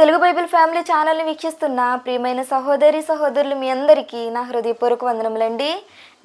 Telugu Bible family ఛానల్ని వీక్షిస్తున్న ప్రియమైన సహోదరి సహోదరులు మీ అందరికీ నా హృదయపూర్వక వందనములండి.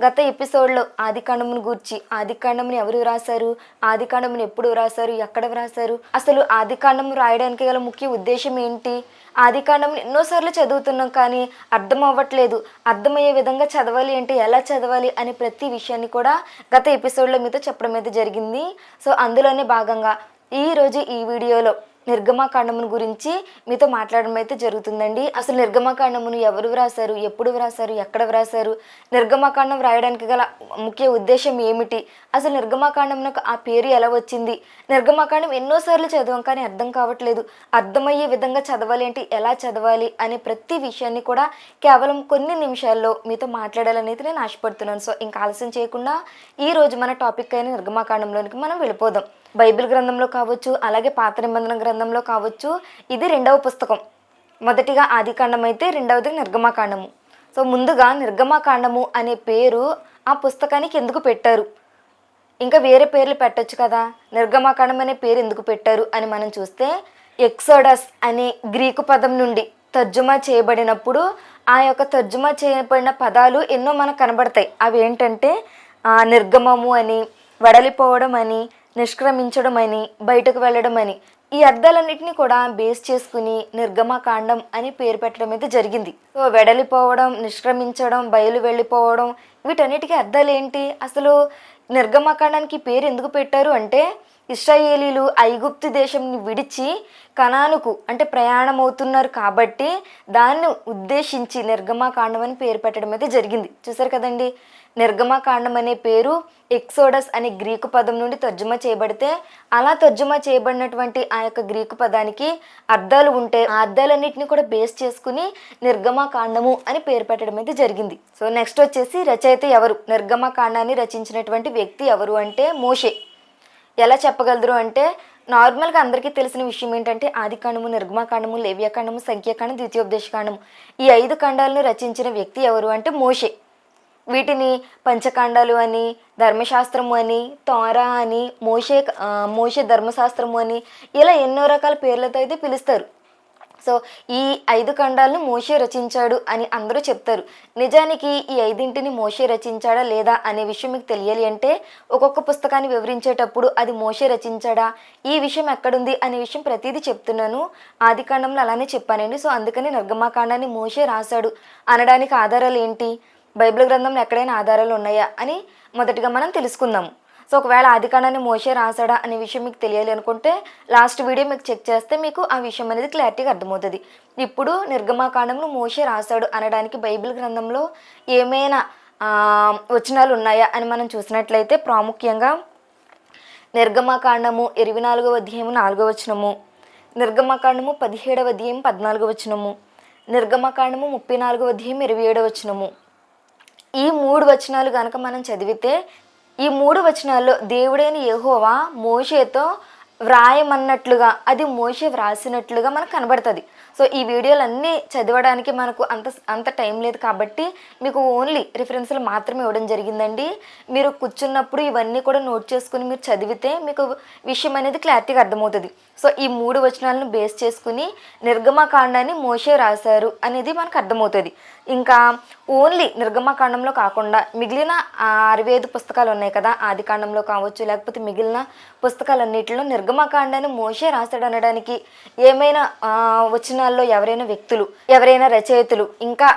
గత ఎపిసోడ్లో ఆదికాండమును గూర్చి ఆదికాండమును ఎవరు వ్రాసారు ఆదికాండమును ఎప్పుడు వ్రాసారు ఎక్కడ వ్రాసారు అసలు ఆదికాండము రాయడానికి గల ముఖ్య ఉద్దేశం ఏంటి? ఆదికాండం ఎన్నోసార్లు చదువుతున్నాం కానీ అర్థం అవ్వట్లేదు. అర్థమయ్యే విధంగా చదవాలి అంటే ఎలా చదవాలి అనే ప్రతి విషయాన్ని కూడా గత ఎపిసోడ్లో మీతో చెప్పడం అయితే జరిగింది. సో అందులోనే భాగంగా ఈరోజు ఈ వీడియోలో నిర్గమాకాండమును గురించి మీతో మాట్లాడడం అయితే జరుగుతుందండి. అసలు నిర్గమాకాండమును ఎవరు వ్రాసారు ఎప్పుడు వ్రాసారు ఎక్కడ వ్రాసారు నిర్గమాకాండం వ్రాయడానికి గల ముఖ్య ఉద్దేశం ఏమిటి? అసలు నిర్గమాకాండంకు ఆ పేరు ఎలా వచ్చింది? నిర్గమాకాండం ఎన్నోసార్లు చదవం కానీ అర్థం కావట్లేదు. అర్థమయ్యే విధంగా చదవాలి అంటే ఎలా చదవాలి? అనే ప్రతి విషయాన్ని కూడా కేవలం కొన్ని నిమిషాల్లో మీతో మాట్లాడాలనేది నేను ఆశపడుతున్నాను. సో ఇంకా ఆలస్యం చేయకుండా ఈ రోజు మన టాపిక్ అయిన నిర్గమాకాండంలోనికి మనం వెళ్ళిపోదాం. బైబిల్ గ్రంథంలో కావచ్చు అలాగే పాత నిబంధన గ్రంథంలో కావచ్చు ఇది రెండవ పుస్తకం. మొదటిగా ఆదికాండం అయితే రెండవది నిర్గమాకాండము. సో ముందుగా నిర్గమాకాండము అనే పేరు ఆ పుస్తకానికి ఎందుకు పెట్టారు? ఇంకా వేరే పేర్లు పెట్టొచ్చు కదా. నిర్గమాకాండం అనే పేరు ఎందుకు పెట్టారు అని మనం చూస్తే ఎక్సోడస్ అనే గ్రీకు పదం నుండి తర్జుమా చేయబడినప్పుడు ఆ యొక్క తర్జుమా చేయబడిన పదాలు ఎన్నో మనకు కనబడతాయి. అవి ఏంటంటే నిర్గమము అని వడలిపోవడం అని నిష్క్రమించడం అని బయటకు వెళ్ళడం అని ఈ అర్థాలన్నింటినీ కూడా బేస్ చేసుకుని నిర్గమకాండం అని పేరు పెట్టడం అయితే జరిగింది. సో వెడలిపోవడం నిష్క్రమించడం బయలు వెళ్ళిపోవడం వీటన్నిటికీ అర్థాలు ఏంటి అసలు నిర్గమకాండానికి పేరు ఎందుకు పెట్టారు అంటే ఇస్రాయేలీలు ఐగుప్తు దేశంని విడిచి కనానుకు అంటే ప్రయాణం అవుతున్నారు కాబట్టి దాన్ని ఉద్దేశించి నిర్గమాకాండం అని పేరు పెట్టడం అయితే జరిగింది. చూసారు కదండి? నిర్గమకాండం అనే పేరు ఎక్సోడస్ అనే గ్రీకు పదం నుండి తర్జుమా చేయబడితే అలా తర్జుమా చేయబడినటువంటి ఆ యొక్క గ్రీకు పదానికి అర్థాలు ఉంటే ఆ అర్థాలన్నింటినీ కూడా బేస్ చేసుకుని నిర్గమకాండము అని పేరు పెట్టడం అయితే జరిగింది. సో నెక్స్ట్ వచ్చేసి రచయిత ఎవరు? నిర్గమకాండాన్ని రచించినటువంటి వ్యక్తి ఎవరు అంటే మోషే. ఎలా చెప్పగలరు అంటే నార్మల్గా అందరికీ తెలిసిన విషయం ఏంటంటే ఆదికాండము నిర్గమకాండము లేవ్యకాండము సంఖ్యాకాండం ద్వితీయోపదేశకాండము. ఈ ఐదు ఖండాలను రచించిన వ్యక్తి ఎవరు అంటే మోషే. వీటిని పంచకాండాలు అని ధర్మశాస్త్రము అని తోరా అని మోషే మోషే ధర్మశాస్త్రము అని ఇలా ఎన్నో రకాల పేర్లతో అయితే పిలుస్తారు. సో ఈ ఐదు ఖండాలను మోషే రచించాడు అని అందరూ చెప్తారు. నిజానికి ఈ ఐదింటిని మోషే రచించాడా లేదా అనే విషయం మీకు తెలియాలి అంటే ఒక్కొక్క పుస్తకాన్ని వివరించేటప్పుడు అది మోషే రచించాడా ఈ విషయం ఎక్కడుంది అనే విషయం ప్రతిదీ చెప్తున్నాను. ఆది కాండంలో అలానే చెప్పానండి. సో అందుకని నిర్గమాకాండాన్ని మోషే రాశాడు. అనడానికి ఆధారాలు ఏంటి? బైబిల్ గ్రంథంలో ఎక్కడైనా ఆధారాలు ఉన్నాయా అని మొదటిగా మనం తెలుసుకుందాము. సో ఒకవేళ ఆదికాండాన్ని మోసే రాసాడా అనే విషయం మీకు తెలియాలి అనుకుంటే లాస్ట్ వీడియో మీకు చెక్ చేస్తే మీకు ఆ విషయం అనేది క్లారిటీగా అర్థమవుతుంది. ఇప్పుడు నిర్గమాకాండంను మోసే రాశాడు అనడానికి బైబిల్ గ్రంథంలో ఏమైనా వచనాలు ఉన్నాయా అని మనం చూసినట్లయితే ప్రాముఖ్యంగా నిర్గమాకాండము ఇరవై నాలుగవ అధ్యాయము నాలుగవ వచనము నిర్గమాకాండము పదిహేడవ అధ్యాయం పద్నాలుగవ వచనము నిర్గమకాండము ముప్పై నాలుగవ అధ్యాయం ఇరవై ఏడవ వచనము ఈ మూడు వచనాలు కనుక మనం చదివితే ఈ మూడు వచనాల్లో దేవుడైన యహోవా మోషేతో వ్రాయమన్నట్లుగా అది మోషే వ్రాసినట్లుగా మనకు కనబడుతుంది. సో ఈ వీడియోలన్నీ చదవడానికి మనకు అంత అంత టైం లేదు కాబట్టి మీకు ఓన్లీ రిఫరెన్స్లు మాత్రమే ఇవ్వడం జరిగిందండి. మీరు కూర్చున్నప్పుడు ఇవన్నీ కూడా నోట్ చేసుకుని మీరు చదివితే మీకు విషయం అనేది క్లారిటీగా అర్థమవుతుంది. సో ఈ మూడు వచనాలను బేస్ చేసుకుని నిర్గమకాండాన్ని మోషే రాశారు అనేది మనకు అర్థమవుతుంది. ఇంకా ఓన్లీ నిర్గమకాండంలో కాకుండా మిగిలిన అరవై ఐదు పుస్తకాలు ఉన్నాయి కదా ఆది కాండంలో కావచ్చు లేకపోతే మిగిలిన పుస్తకాలన్నిటిలో నిర్గమకాండాన్ని మోషే రాశాడు అనడానికి ఏమైనా వచనాల్లో ఎవరైనా వ్యక్తులు ఎవరైనా రచయితలు ఇంకా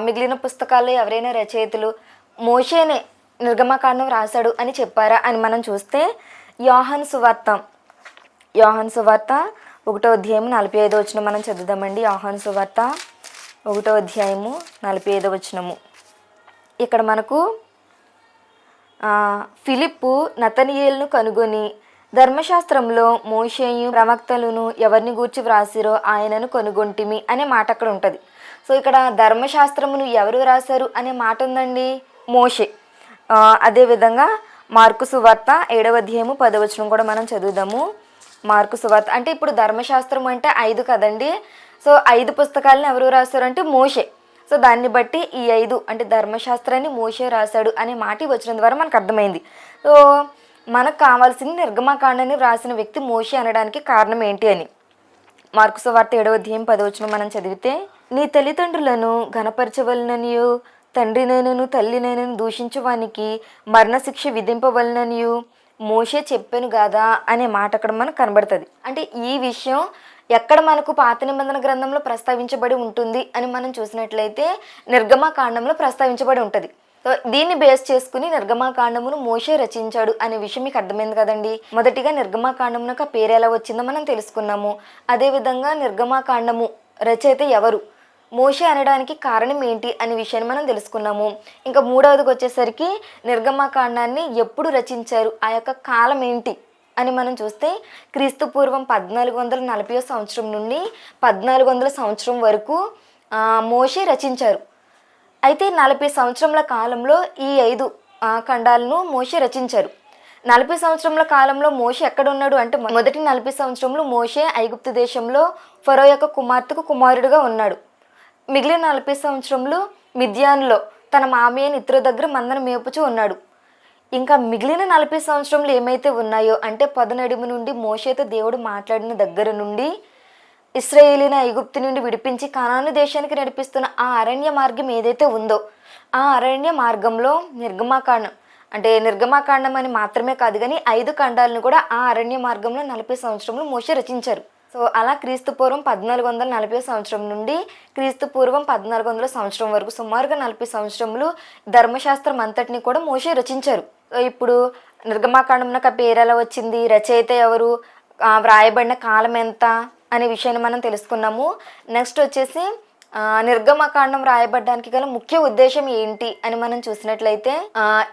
మిగిలిన పుస్తకాల్లో ఎవరైనా రచయితలు మోషేనే నిర్గమకాండం రాశాడు అని చెప్పారా అని మనం చూస్తే యోహన్ సువార్త యోహన్ సువార్త ఒకటో అధ్యాయం నలభై ఐదో వచ్చిన మనం చదువుదామండి. యోహన్ సువార్త ఒకటో అధ్యాయము నలభై ఐదో వచనము. ఇక్కడ మనకు ఫిలిప్పు నతనియేల్ను కనుగొని ధర్మశాస్త్రంలో మోషేయు ప్రవక్తలను ఎవరిని గూర్చి వ్రాసిరో ఆయనను కనుగొంటిమి అనే మాట అక్కడ ఉంటుంది. సో ఇక్కడ ధర్మశాస్త్రమును ఎవరు వ్రాసారు అనే మాట ఉందండి? మోషే. అదేవిధంగా మార్కు సువార్త ఏడవ అధ్యాయము పదవచనం కూడా మనం చదువుదాము. మార్కు సువార్త అంటే ఇప్పుడు ధర్మశాస్త్రం అంటే ఐదు కదండి? సో ఐదు పుస్తకాలను ఎవరు రాశారంటే మోషే. సో దాన్ని బట్టి ఈ ఐదు అంటే ధర్మశాస్త్రాన్ని మోషే రాశాడు అనే మాట వచ్చిన ద్వారా మనకు అర్థమైంది. సో మనకు కావాల్సింది నిర్గమకాండని వ్రాసిన వ్యక్తి మోషే అనడానికి కారణం ఏంటి అని. మార్కు సువార్త ఏడవ అధ్యాయం పదవచనం మనం చదివితే నీ తల్లిదండ్రులను ఘనపరచవలననియు తండ్రినైనను తల్లినైనను దూషించవానికి మరణశిక్ష విధింపవలననియు మోషే చెప్పాను కదా అనే మాట అక్కడ మనకు కనబడుతుంది. అంటే ఈ విషయం ఎక్కడ మనకు పాత నిబంధన గ్రంథంలో ప్రస్తావించబడి ఉంటుంది అని మనం చూసినట్లయితే నిర్గమాకాండంలో ప్రస్తావించబడి ఉంటుంది. సో దీన్ని బేస్ చేసుకుని నిర్గమాకాండమును మోషే రచించాడు అనే విషయం మీకు అర్థమైంది కదండి? మొదటిగా నిర్గమాకాండమునకు ఆ పేరు ఎలా వచ్చిందో మనం తెలుసుకున్నాము. అదేవిధంగా నిర్గమాకాండము రచయిత ఎవరు? మోషే అనడానికి కారణం ఏంటి అనే విషయాన్ని మనం తెలుసుకున్నాము. ఇంకా మూడవదికి వచ్చేసరికి నిర్గమాకాండాన్ని ఎప్పుడు రచించారు? ఆ యొక్క కాలం ఏంటి? అని మనం చూస్తే క్రీస్తు పూర్వం పద్నాలుగు వందల నలభై సంవత్సరం నుండి పద్నాలుగు వందల సంవత్సరం వరకు మోషే రచించారు. అయితే నలభై సంవత్సరముల కాలంలో ఈ ఐదు ఖండాలను మోషే రచించారు. నలభై సంవత్సరముల కాలంలో మోషే ఎక్కడ ఉన్నాడు అంటే మొదటి నలభై సంవత్సరంలో మోషే ఐగుప్తు దేశంలో ఫరో యొక్క కుమార్తెకు కుమారుడుగా ఉన్నాడు. మిగిలిన నలభై సంవత్సరంలో మిద్యాన్లో తన మామయ్యని ఇతరు దగ్గర మందను మేపుచూ ఉన్నాడు. ఇంకా మిగిలిన నలభై సంవత్సరంలో ఏమైతే ఉన్నాయో అంటే పదనడుము నుండి మోషేతో దేవుడు మాట్లాడిన దగ్గర నుండి ఇస్రాయేలీన ఐగుప్తు నుండి విడిపించి కనాను దేశానికి నడిపిస్తున్న ఆ అరణ్య మార్గం ఏదైతే ఉందో ఆ అరణ్య మార్గంలో నిర్గమాకాండం అంటే నిర్గమాకాండం అని మాత్రమే కాదు కానీ ఐదు ఖండాలను కూడా ఆ అరణ్య మార్గంలో నలభై సంవత్సరంలో మోషే రచించారు. సో అలా క్రీస్తు పూర్వం పద్నాలుగు వందల నలభై సంవత్సరం నుండి క్రీస్తు పూర్వం పద్నాలుగు వందల సంవత్సరం వరకు సుమారుగా నలభై సంవత్సరములు ధర్మశాస్త్రం అంతటిని కూడా మోషే రచించారు. ఇప్పుడు నిర్గమాకాండంలో ఆ పేరు ఎలా వచ్చింది? రచయిత ఎవరు? వ్రాయబడిన కాలం ఎంత? అనే విషయాన్ని మనం తెలుసుకున్నాము. నెక్స్ట్ వచ్చేసి నిర్గమకాండం రాయబడ్డానికి గల ముఖ్య ఉద్దేశం ఏంటి అని మనం చూసినట్లయితే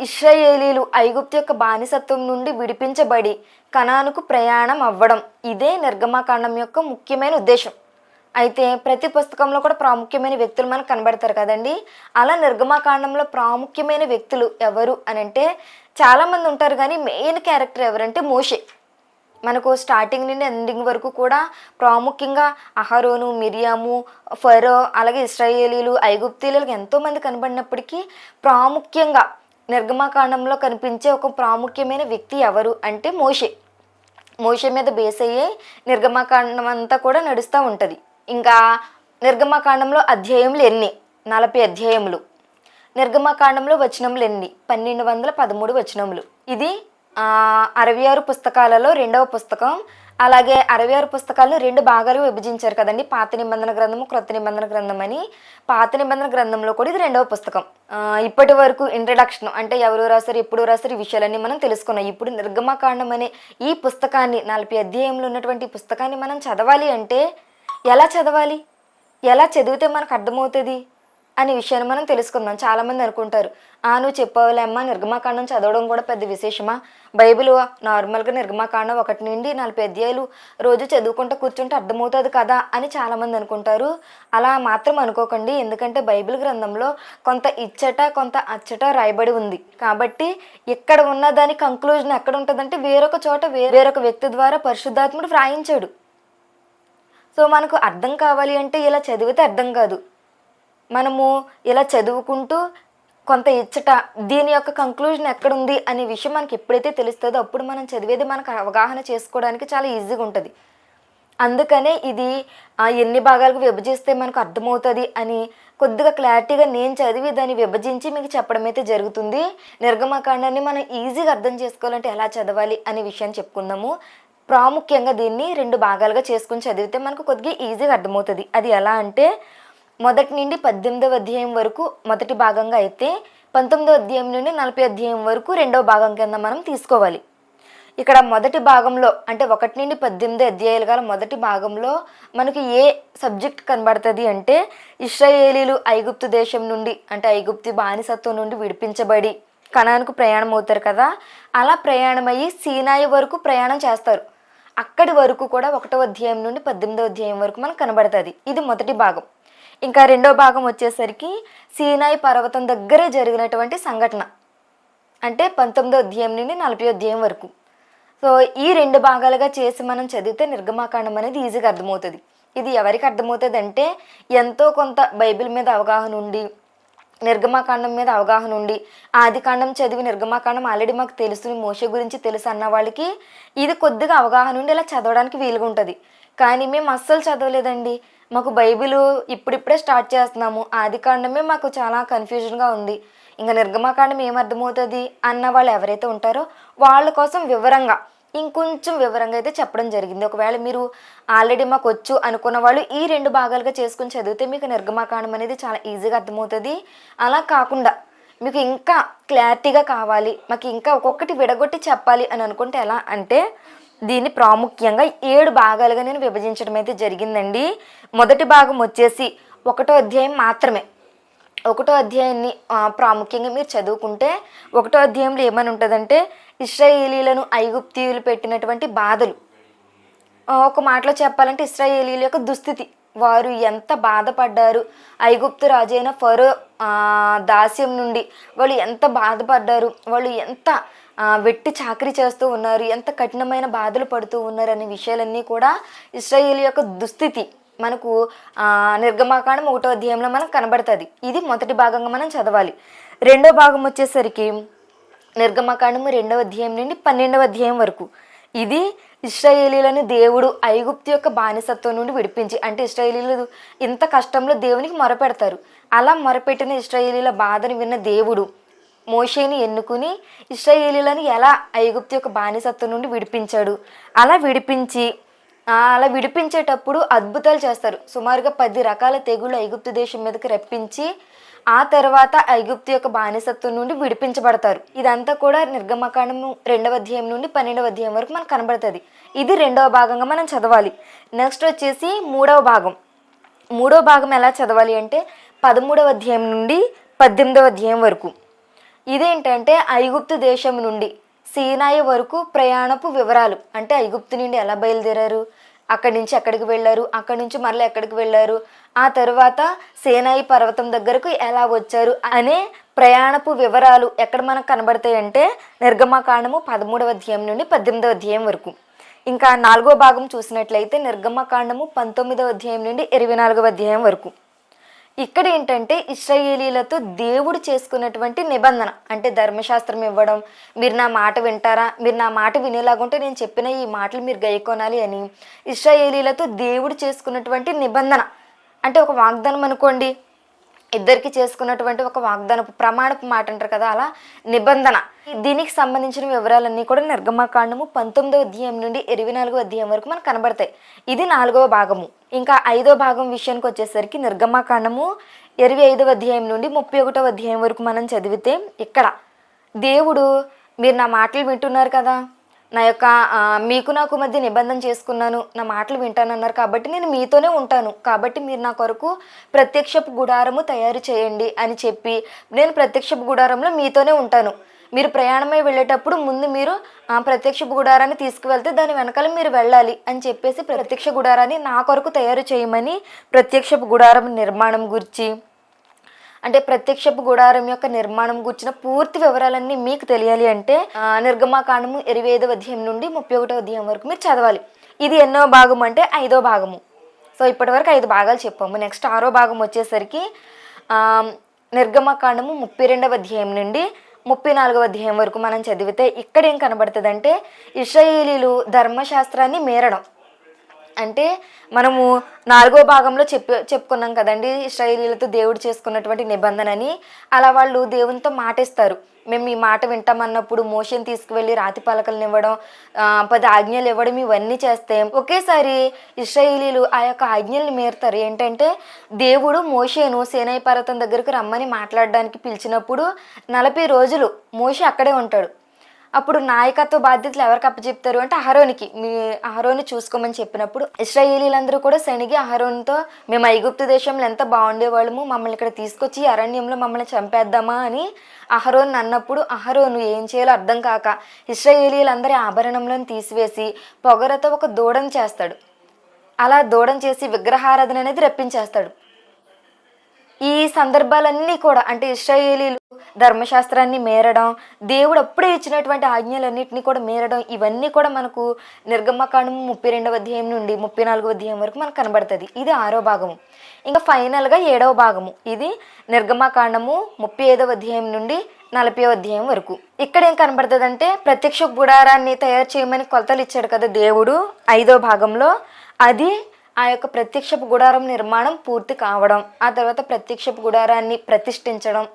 ఇష్రయేలీలు ఐగుప్తి ఐగుప్తు యొక్క బానిసత్వం నుండి విడిపించబడి కనానుకు ప్రయాణం అవ్వడం ఇదే నిర్గమకాండం యొక్క ముఖ్యమైన ఉద్దేశం. అయితే ప్రతి పుస్తకంలో కూడా ప్రాముఖ్యమైన వ్యక్తులు మనకు కనబడతారు కదండి. అలా నిర్గమకాండంలో ప్రాముఖ్యమైన వ్యక్తులు ఎవరు అని అంటే చాలామంది ఉంటారు కానీ మెయిన్ క్యారెక్టర్ ఎవరంటే మోషే. మనకు స్టార్టింగ్ నుండి ఎండింగ్ వరకు కూడా ప్రాముఖ్యంగా అహరోను మిరియాము ఫరో అలాగే ఇస్రాయేలీలు ఐగుప్తీలకు ఎంతోమంది కనబడినప్పటికీ ప్రాముఖ్యంగా నిర్గమాకాండంలో కనిపించే ఒక ప్రాముఖ్యమైన వ్యక్తి ఎవరు అంటే మోషే. మోషే మీద బేస్ అయ్యే నిర్గమాకాండం అంతా కూడా నడుస్తూ ఉంటుంది. ఇంకా నిర్గమాకాండంలో అధ్యాయములు ఎన్ని? నలభై అధ్యాయములు. నిర్గమకాండంలో వచనములు ఎన్ని పన్నెండు వందల పదమూడు వచనములు. ఇది అరవై ఆరు పుస్తకాలలో రెండవ పుస్తకం. అలాగే అరవై ఆరు పుస్తకాలను రెండు భాగాలు విభజించారు కదండి. పాత నిబంధన గ్రంథము క్రొత్త నిబంధన గ్రంథం అని. పాత నిబంధన గ్రంథంలో కూడా ఇది రెండవ పుస్తకం. ఇప్పటి వరకు ఇంట్రడక్షన్ అంటే ఎవరు రాశారు ఎప్పుడు రాశారు ఈ విషయాలన్నీ మనం తెలుసుకున్నాం. ఇప్పుడు నిర్గమకాండం అనే ఈ పుస్తకాన్ని నలభై అధ్యాయంలో ఉన్నటువంటి పుస్తకాన్ని మనం చదవాలి అంటే ఎలా చదవాలి? ఎలా చదివితే మనకు అర్థమవుతుంది? అనే విషయాన్ని మనం తెలుసుకుందాం. చాలామంది అనుకుంటారు ఆ నువ్వు చెప్పవలేమ్మా నిర్గమాకాండం చదవడం కూడా పెద్ద విశేషమా? బైబిల్ నార్మల్గా నిర్గమాకాండం ఒకటి నుండి నలభై అధ్యాయులు రోజు చదువుకుంటూ కూర్చుంటే అర్థమవుతుంది కదా? అని చాలామంది అనుకుంటారు. అలా మాత్రం అనుకోకండి. ఎందుకంటే బైబిల్ గ్రంథంలో కొంత ఇచ్చట కొంత అచ్చట రాయబడి ఉంది. కాబట్టి ఇక్కడ ఉన్న దాని కంక్లూజన్ ఎక్కడ ఉంటుందంటే వేరొక చోట వేరొక వ్యక్తి ద్వారా పరిశుద్ధాత్ముడు వ్రాయించాడు. సో మనకు అర్థం కావాలి అంటే ఇలా చదివితే అర్థం కాదు. మనము ఇలా చదువుకుంటూ కొంత ఇచ్చట దీని యొక్క కంక్లూజన్ ఎక్కడుంది అనే విషయం మనకి ఎప్పుడైతే తెలుస్తుందో అప్పుడు మనం చదివేది మనకు అవగాహన చేసుకోవడానికి చాలా ఈజీగా ఉంటుంది. అందుకనే ఇది ఎన్ని భాగాలకు విభజిస్తే మనకు అర్థమవుతుంది అని కొద్దిగా క్లారిటీగా నేను చదివి దాన్ని విభజించి మీకు చెప్పడం అయితే జరుగుతుంది. నిర్గమకాండాన్ని మనం ఈజీగా అర్థం చేసుకోవాలంటే ఎలా చదవాలి అనే విషయాన్ని చెప్పుకుందాము. ప్రాముఖ్యంగా దీన్ని రెండు భాగాలుగా చేసుకుని చదివితే మనకు కొద్దిగా ఈజీగా అర్థమవుతుంది. అది ఎలా అంటే మొదటి నుండి పద్దెనిమిదవ అధ్యాయం వరకు మొదటి భాగంగా అయితే పంతొమ్మిదవ అధ్యాయం నుండి నలభై అధ్యాయం వరకు రెండవ భాగం కింద మనం తీసుకోవాలి. ఇక్కడ మొదటి భాగంలో అంటే ఒకటి నుండి పద్దెనిమిది అధ్యాయాలు గల మొదటి భాగంలో మనకి ఏ సబ్జెక్ట్ కనబడుతుంది అంటే ఇస్రాయేలీలు ఐగుప్తు దేశం నుండి అంటే ఐగుప్తి బానిసత్వం నుండి విడిపించబడి కణానికి ప్రయాణం అవుతారు కదా అలా ప్రయాణమయ్యి సీనాయి వరకు ప్రయాణం చేస్తారు. అక్కడి వరకు కూడా ఒకటో అధ్యాయం నుండి పద్దెనిమిదో అధ్యాయం వరకు మనకు కనబడుతుంది. ఇది మొదటి భాగం. ఇంకా రెండో భాగం వచ్చేసరికి సీనాయి పర్వతం దగ్గరే జరిగినటువంటి సంఘటన. అంటే పంతొమ్మిదో అధ్యాయం నుండి నలభై అధ్యాయం వరకు. సో ఈ రెండు భాగాలుగా చేసి మనం చదివితే నిర్గమాకాండం అనేది ఈజీగా అర్థమవుతుంది. ఇది ఎవరికి అర్థమవుతుంది అంటే ఎంతో కొంత బైబిల్ మీద అవగాహన ఉండి నిర్గమాకాండం మీద అవగాహన ఉండి ఆదికాండం చదివి నిర్గమాకాండం ఆల్రెడీ మాకు తెలుసు మోస గురించి తెలుసు అన్న వాళ్ళకి ఇది కొద్దిగా అవగాహన ఉండి ఇలా చదవడానికి వీలుగా ఉంటుంది కానీ మేము అస్సలు చదవలేదండి. మాకు బైబిల్ ఇప్పుడిప్పుడే స్టార్ట్ చేస్తున్నాము. ఆది కాండమే మాకు చాలా కన్ఫ్యూజన్గా ఉంది. ఇంకా నిర్గమకాండం ఏమర్థమవుతుంది అన్న వాళ్ళు ఎవరైతే ఉంటారో వాళ్ళ కోసం వివరంగా ఇంకొంచెం వివరంగా అయితే చెప్పడం జరిగింది. ఒకవేళ మీరు ఆల్రెడీ మాకు వచ్చు అనుకున్న వాళ్ళు ఈ రెండు భాగాలుగా చేసుకుని చదివితే మీకు నిర్గమాకాండం అనేది చాలా ఈజీగా అర్థమవుతుంది. అలా కాకుండా మీకు ఇంకా క్లారిటీగా కావాలి మాకు ఇంకా ఒక్కొక్కటి విడగొట్టి చెప్పాలి అని అనుకుంటే ఎలా అంటే దీన్ని ప్రాముఖ్యంగా ఏడు భాగాలుగా నేను విభజించడం అయితే జరిగిందండి. మొదటి భాగం వచ్చేసి ఒకటో అధ్యాయం మాత్రమే. ఒకటో అధ్యాయాన్ని ప్రాముఖ్యంగా మీరు చదువుకుంటే ఒకటో అధ్యాయంలో ఏమని ఉంటుందంటే ఇస్రాయేలీలను ఐగుప్తీయులు పెట్టినటువంటి బాధలు. ఒక మాటలో చెప్పాలంటే ఇస్రాయేలీల యొక్క దుస్థితి. వారు ఎంత బాధపడ్డారు? ఐగుప్తు రాజైన ఫరో దాస్యం నుండి వాళ్ళు ఎంత బాధపడ్డారు? వాళ్ళు ఎంత వెట్టి చాకరీ చేస్తూ ఉన్నారు ఎంత కఠినమైన బాధలు పడుతూ ఉన్నారు అనే విషయాలన్నీ కూడా ఇస్రాయేల్ యొక్క దుస్థితి మనకు నిర్గమాకాండం ఒకటో అధ్యాయంలో మనకు కనబడుతుంది. ఇది మొదటి భాగంగా మనం చదవాలి. రెండో భాగం వచ్చేసరికి నిర్గమకాండము రెండవ అధ్యాయం నుండి పన్నెండవ అధ్యాయం వరకు. ఇది ఇస్రాయేలీలను దేవుడు ఐగుప్తు యొక్క బానిసత్వం నుండి విడిపించి అంటే ఇస్రాయేలీలు ఇంత కష్టంలో దేవునికి మొరపెడతారు. అలా మొరపెట్టిన ఇస్రాయేలీల బాధను విన్న దేవుడు మోషేని ఎన్నుకుని ఇస్రాయేలీలను ఎలా ఐగుప్తి యొక్క బానిసత్వం నుండి విడిపించాడు? అలా విడిపించి అలా విడిపించేటప్పుడు అద్భుతాలు చేస్తారు. సుమారుగా పది రకాల తెగులు ఐగుప్తు దేశం మీదకి రప్పించి ఆ తర్వాత ఐగుప్తు యొక్క బానిసత్వం నుండి విడిపించబడతారు. ఇదంతా కూడా నిర్గమకాండము రెండవ అధ్యాయం నుండి పన్నెండవ అధ్యాయం వరకు మనకు కనబడుతుంది. ఇది రెండవ భాగంగా మనం చదవాలి. నెక్స్ట్ వచ్చేసి మూడవ భాగం. మూడవ భాగం ఎలా చదవాలి అంటే పదమూడవ అధ్యాయం నుండి పద్దెనిమిదవ అధ్యాయం వరకు. ఇదేంటంటే ఐగుప్తు దేశం నుండి సీనాయి వరకు ప్రయాణపు వివరాలు. అంటే ఐగుప్తు నుండి ఎలా బయలుదేరారు? అక్కడి నుంచి ఎక్కడికి వెళ్ళారు? అక్కడి నుంచి మరలా ఎక్కడికి వెళ్ళారు? ఆ తర్వాత సేనాయి పర్వతం దగ్గరకు ఎలా వచ్చారు? అనే ప్రయాణపు వివరాలు ఎక్కడ మనకు కనబడతాయంటే నిర్గమకాండము పదమూడవ అధ్యాయం నుండి పద్దెనిమిదవ అధ్యాయం వరకు. ఇంకా నాలుగో భాగం చూసినట్లయితే నిర్గమకాండము పంతొమ్మిదవ అధ్యాయం నుండి ఇరవై నాలుగవ అధ్యాయం వరకు. ఇక్కడ ఏంటంటే ఇస్రాయేలీలతో దేవుడు చేసుకున్నటువంటి నిబంధన. అంటే ధర్మశాస్త్రం ఇవ్వడం మీరు నా మాట వింటారా? మీరు నా మాట వినేలాగుంటే నేను చెప్పిన ఈ మాటలు మీరు గైకొనాలి అని. ఇస్రాయేలీలతో దేవుడు చేసుకున్నటువంటి నిబంధన. అంటే ఒక వాగ్దానం అనుకోండి ఇద్దరికి చేసుకున్నటువంటి ఒక వాగ్దానపు ప్రమాణపు మాట అంటారు కదా అలా నిబంధన. దీనికి సంబంధించిన వివరాలన్నీ కూడా నిర్గమకాండము పంతొమ్మిదవ అధ్యాయం నుండి ఇరవై నాలుగో అధ్యాయం వరకు మనకు కనబడతాయి. ఇది నాలుగవ భాగము. ఇంకా ఐదో భాగం విషయానికి వచ్చేసరికి నిర్గమకాండము ఇరవై ఐదవ అధ్యాయం నుండి ముప్పై ఒకటవ అధ్యాయం వరకు మనం చదివితే ఇక్కడ దేవుడు మీరు నా మాటలు వింటున్నారు కదా నా యొక్క మీకు నాకు మధ్య నిబంధన చేసుకున్నాను నా మాటలు వింటానన్నారు కాబట్టి నేను మీతోనే ఉంటాను. కాబట్టి మీరు నా కొరకు ప్రత్యక్షపు గుడారము తయారు చేయండి అని చెప్పి నేను ప్రత్యక్షపు గుడారంలో మీతోనే ఉంటాను. మీరు ప్రయాణమై వెళ్ళేటప్పుడు ముందు మీరు ఆ ప్రత్యక్షపు గుడారాన్ని తీసుకువెళ్తే దాని వెనకాల మీరు వెళ్ళాలి అని చెప్పేసి ప్రత్యక్ష గుడారాన్ని నా కొరకు తయారు చేయమని ప్రత్యక్షపు గుడారం నిర్మాణం గురించి అంటే ప్రత్యక్షపు గుడారం యొక్క నిర్మాణం గుర్చిన పూర్తి వివరాలన్నీ మీకు తెలియాలి అంటే నిర్గమాకాండము ఇరవై ఐదవ అధ్యాయం నుండి ముప్పై ఒకటో అధ్యాయం వరకు మీరు చదవాలి. ఇది ఎన్నో భాగం అంటే ఐదో భాగము. సో ఇప్పటివరకు ఐదు భాగాలు చెప్పాము. నెక్స్ట్ ఆరో భాగం వచ్చేసరికి నిర్గమకాండము ముప్పై రెండవ అధ్యాయం నుండి ముప్పై నాలుగవ అధ్యాయం వరకు మనం చదివితే ఇక్కడ ఏం కనబడుతుందంటే ఇస్రాయేలీలు ధర్మశాస్త్రాన్ని మేరడం. అంటే మనము నాలుగో భాగంలో చెప్పు చెప్పుకున్నాం కదండి ఇస్రాయేలీలతో దేవుడు చేసుకున్నటువంటి నిబంధన అని అలా వాళ్ళు దేవునితో మాటేస్తారు. మేము ఈ మాట వింటామన్నప్పుడు మోషన్ తీసుకువెళ్ళి రాతి పలకలను ఇవ్వడం పది ఆజ్ఞలు ఇవ్వడం ఇవన్నీ చేస్తే ఒకేసారి ఇస్రాయేలీలు ఆ యొక్క ఆజ్ఞల్ని మేరుతారు. ఏంటంటే దేవుడు మోషేను సేనాయి పర్వతం దగ్గరకు రమ్మని మాట్లాడడానికి పిలిచినప్పుడు నలభై రోజులు మోషే అక్కడే ఉంటాడు. అప్పుడు నాయకత్వ బాధ్యతలు ఎవరికి అప్పచెప్తారు అంటే అహరోనికి. మీ అహరోని చూసుకోమని చెప్పినప్పుడు ఇస్రాయేలీలందరూ కూడా శనిగి అహరోన్తో మేము ఐగుప్తు దేశంలో ఎంత బాగుండేవాళ్ళము మమ్మల్ని ఇక్కడ తీసుకొచ్చి అరణ్యంలో మమ్మల్ని చంపేద్దామా అని అహరోన్ అన్నప్పుడు అహరోను ఏం చేయాలో అర్థం కాక ఇస్రాయేలీలందరి ఆభరణంలను తీసివేసి పొగరతో ఒక దూడం చేస్తాడు. అలా దూడం చేసి విగ్రహారాధన అనేది రప్పించేస్తాడు. ఈ సందర్భాలన్నీ కూడా అంటే ఇస్రాయేలీలు ధర్మశాస్త్రాన్ని మేరడం దేవుడు అప్పుడే ఇచ్చినటువంటి ఆజ్ఞలన్నింటినీ కూడా మేరడం ఇవన్నీ కూడా మనకు నిర్గమకాండం ముప్పై రెండవ అధ్యాయం నుండి ముప్పై నాలుగవ అధ్యాయం వరకు మనకు కనబడుతుంది. ఇది ఆరో భాగము. ఇంకా ఫైనల్గా ఏడవ భాగము. ఇది నిర్గమకాండము ముప్పై ఐదవ అధ్యాయం నుండి నలభై అధ్యాయం వరకు. ఇక్కడ ఏం కనబడుతుంది అంటే ప్రత్యక్ష గుడారాన్ని తయారు చేయమని కొలతలు ఇచ్చాడు కదా దేవుడు. ఐదో భాగంలో అది ఆ యొక్క ప్రత్యక్షపు గుడారం నిర్మాణం పూర్తి కావడం ఆ తర్వాత ప్రత్యక్షపు గుడారాన్ని ప్రతిష్ఠించడం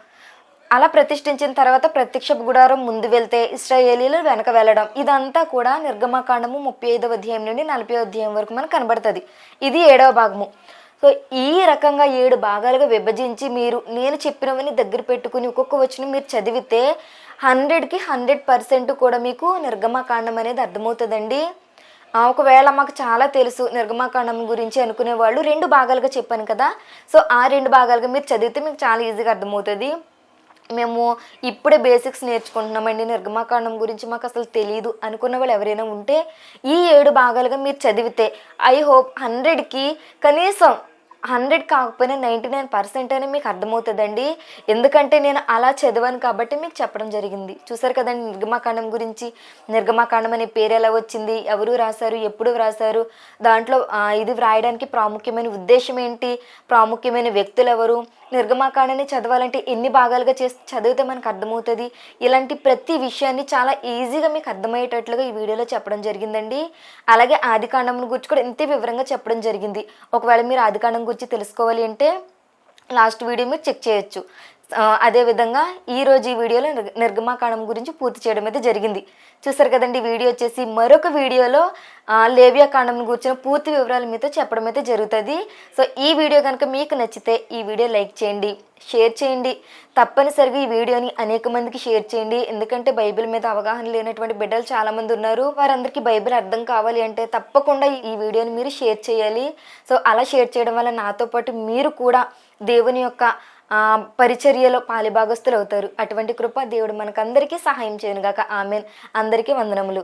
అలా ప్రతిష్ఠించిన తర్వాత ప్రత్యక్షపు గుడారం ముందు వెళ్తే ఇస్రాయేలీలు వెనక వెళ్ళడం ఇదంతా కూడా నిర్గమకాండము ముప్పై ఐదవ అధ్యాయం నుండి నలభై అధ్యాయం వరకు మనకు కనబడుతుంది. ఇది ఏడవ భాగము. సో ఈ రకంగా ఏడు భాగాలుగా విభజించి మీరు నేను చెప్పినవని దగ్గర పెట్టుకుని ఒక్కొక్క వచ్చిన మీరు చదివితే హండ్రెడ్కి హండ్రెడ్ పర్సెంట్ కూడా మీకు నిర్గమకాండం అనేది అర్థమవుతుందండి. ఒకవేళ మాకు చాలా తెలుసు నిర్గమాకాండం గురించి అనుకునే వాళ్ళు రెండు భాగాలుగా చెప్పాను కదా. సో ఆ రెండు భాగాలుగా మీరు చదివితే మీకు చాలా ఈజీగా అర్థమవుతుంది. మేము ఇప్పుడే బేసిక్స్ నేర్చుకుంటున్నామండి. నిర్గమాకాండం గురించి మాకు అసలు తెలియదు అనుకున్న వాళ్ళు ఎవరైనా ఉంటే ఈ ఏడు భాగాలుగా మీరు చదివితే ఐ హోప్ హండ్రెడ్కి కనీసం హండ్రెడ్ కాకపోయినా నైంటీ నైన్ పర్సెంట్ అని మీకు అర్థమవుతుందండి. ఎందుకంటే నేను అలా చదివాను కాబట్టి మీకు చెప్పడం జరిగింది. చూసారు కదండి నిర్గమాకాండం గురించి? నిర్గమాకాండం అనే పేరు ఎలా వచ్చింది? ఎవరు రాశారు? ఎప్పుడు రాశారు దాంట్లో ఇది వ్రాయడానికి ప్రాముఖ్యమైన ఉద్దేశం ఏంటి? ప్రాముఖ్యమైన వ్యక్తులు ఎవరు నిర్గమాకాండని చదవాలంటే ఎన్ని భాగాలుగా చేసి చదివితే మనకు అర్థమవుతుంది? ఇలాంటి ప్రతి విషయాన్ని చాలా ఈజీగా మీకు అర్థమయ్యేటట్లుగా ఈ వీడియోలో చెప్పడం జరిగిందండి. అలాగే ఆదికాండం గురించి కూడా ఇంతే వివరంగా చెప్పడం జరిగింది. ఒకవేళ మీరు ఆదికాండం గురించి తెలుసుకోవాలి అంటే లాస్ట్ వీడియో మీరు చెక్ చేయొచ్చు. అదేవిధంగా ఈరోజు ఈ వీడియోలో నిర్గమాకాండం గురించి పూర్తి చేయడం అయితే జరిగింది. చూసారు కదండి వీడియో వచ్చేసి మరొక వీడియోలో ఆ, లేవియా కాండం గురించిన పూర్తి వివరాలు మీతో చెప్పడం అయితే జరుగుతుంది. సో ఈ వీడియో కనుక మీకు నచ్చితే ఈ వీడియో లైక్ చేయండి షేర్ చేయండి. తప్పనిసరిగా ఈ వీడియోని అనేక మందికి షేర్ చేయండి. ఎందుకంటే బైబిల్ మీద అవగాహన లేనటువంటి బిడ్డలు చాలామంది ఉన్నారు. వారందరికీ బైబిల్ అర్థం కావాలి అంటే తప్పకుండా ఈ వీడియోని మీరు షేర్ చేయాలి. సో అలా షేర్ చేయడం వల్ల నాతో పాటు మీరు కూడా దేవుని యొక్క పరిచర్యలో పాలిభాగస్తులు అవుతారు అటువంటి కృప దేవుడు మనకందరికీ సహాయం చేయనుగాక. ఆమెన్. అందరికీ వందనములు.